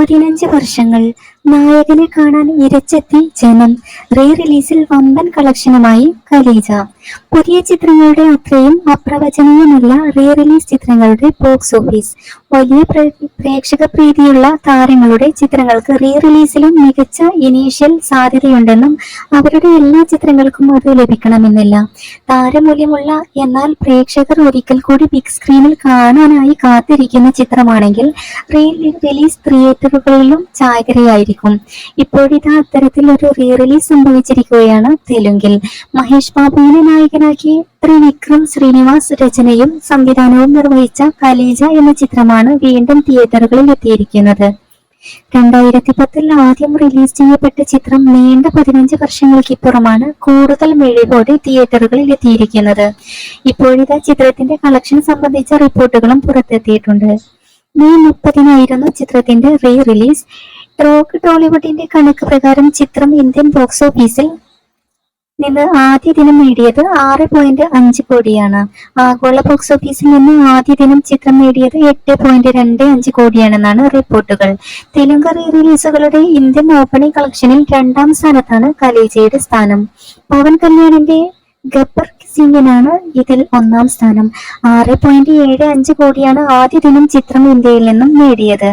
പതിനഞ്ച് വർഷങ്ങൾ നായകനെ കാണാൻ ഇരച്ചെത്തി ജനം. റീ റിലീസിൽ വമ്പൻ കളക്ഷനുമായി ഖലീജ. പുതിയ ചിത്രങ്ങളുടെ അത്രയും അപ്രവചനീയമല്ല റീ റിലീസ് ചിത്രങ്ങളുടെ ബോക്സ് ഓഫീസ്. വലിയ പ്രേ- പ്രേക്ഷക പ്രീതിയുള്ള താരങ്ങളുടെ ചിത്രങ്ങൾക്ക് റീ റിലീസിലും മികച്ച ഇനീഷ്യൽ സാധ്യതയുണ്ടെന്നും അവരുടെ എല്ലാ ചിത്രങ്ങൾക്കും അത് ലഭിക്കണമെന്നില്ല. താരമൂല്യമുള്ള എന്നാൽ പ്രേക്ഷകർ ഒരിക്കൽ കൂടി ബിഗ് സ്ക്രീനിൽ കാണാനായി കാത്തിരിക്കുന്ന ചിത്രമാണെങ്കിൽ റീ റിലീസ് തിയേറ്ററുകളിലും ചായകരയായിരിക്കും ഇപ്പോഴിതാ അത്തരത്തിൽ ഒരു റീ റിലീസ് സംഭവിച്ചിരിക്കുകയാണ് തെലുങ്കിൽ. മഹേഷ് ബാബുവിനെ നായകനാക്കി ത്രിവിക്രം ശ്രീനിവാസ് രചനയും സംവിധാനവും നിർവഹിച്ച കലീജ എന്ന ചിത്രമാണ് വീണ്ടും തിയേറ്ററുകളിൽ എത്തിയിരിക്കുന്നത്. രണ്ടായിരത്തി പത്തിൽ ആദ്യം റിലീസ് ചെയ്യപ്പെട്ട ചിത്രം നീണ്ട പതിനഞ്ച് വർഷങ്ങൾക്കിപ്പുറമാണ് കൂടുതൽ മിഴിവോടെ തിയേറ്ററുകളിൽ എത്തിയിരിക്കുന്നത്. ഇപ്പോഴിതാ ചിത്രത്തിന്റെ കളക്ഷൻ സംബന്ധിച്ച റിപ്പോർട്ടുകളും പുറത്തെത്തിയിട്ടുണ്ട്. മെയ് മുപ്പതിനായിരുന്നു ചിത്രത്തിന്റെ റീ റിലീസ് റോക്ക് ടോളിവുഡിന്റെ കണക്ക് പ്രകാരം ചിത്രം ഇന്ത്യൻ ബോക്സ് ഓഫീസിൽ നിന്ന് ആദ്യ ദിനം നേടിയത് ആറ് പോയിന്റ് അഞ്ച് കോടിയാണ്. ആഗോള ബോക്സ് ഓഫീസിൽ നിന്ന് ആദ്യ ദിനം ചിത്രം നേടിയത് എട്ട് പോയിന്റ് രണ്ട് അഞ്ച് കോടിയാണെന്നാണ് റിപ്പോർട്ടുകൾ. തെലുങ്ക് റീ റിലീസുകളുടെ ഇന്ത്യൻ ഓപ്പണിംഗ് കളക്ഷനിൽ രണ്ടാം സ്ഥാനത്താണ് കലേജയുടെ സ്ഥാനം. പവൻ കല്യാണിന്റെ ഗബ്ബർ സിംഗിനാണ് ഇതിൽ ഒന്നാം സ്ഥാനം. ആറ് പോയിന്റ് ഏഴ് അഞ്ച് കോടിയാണ് ആദ്യ ദിനം ചിത്രം ഇന്ത്യയിൽ നിന്നും നേടിയത്.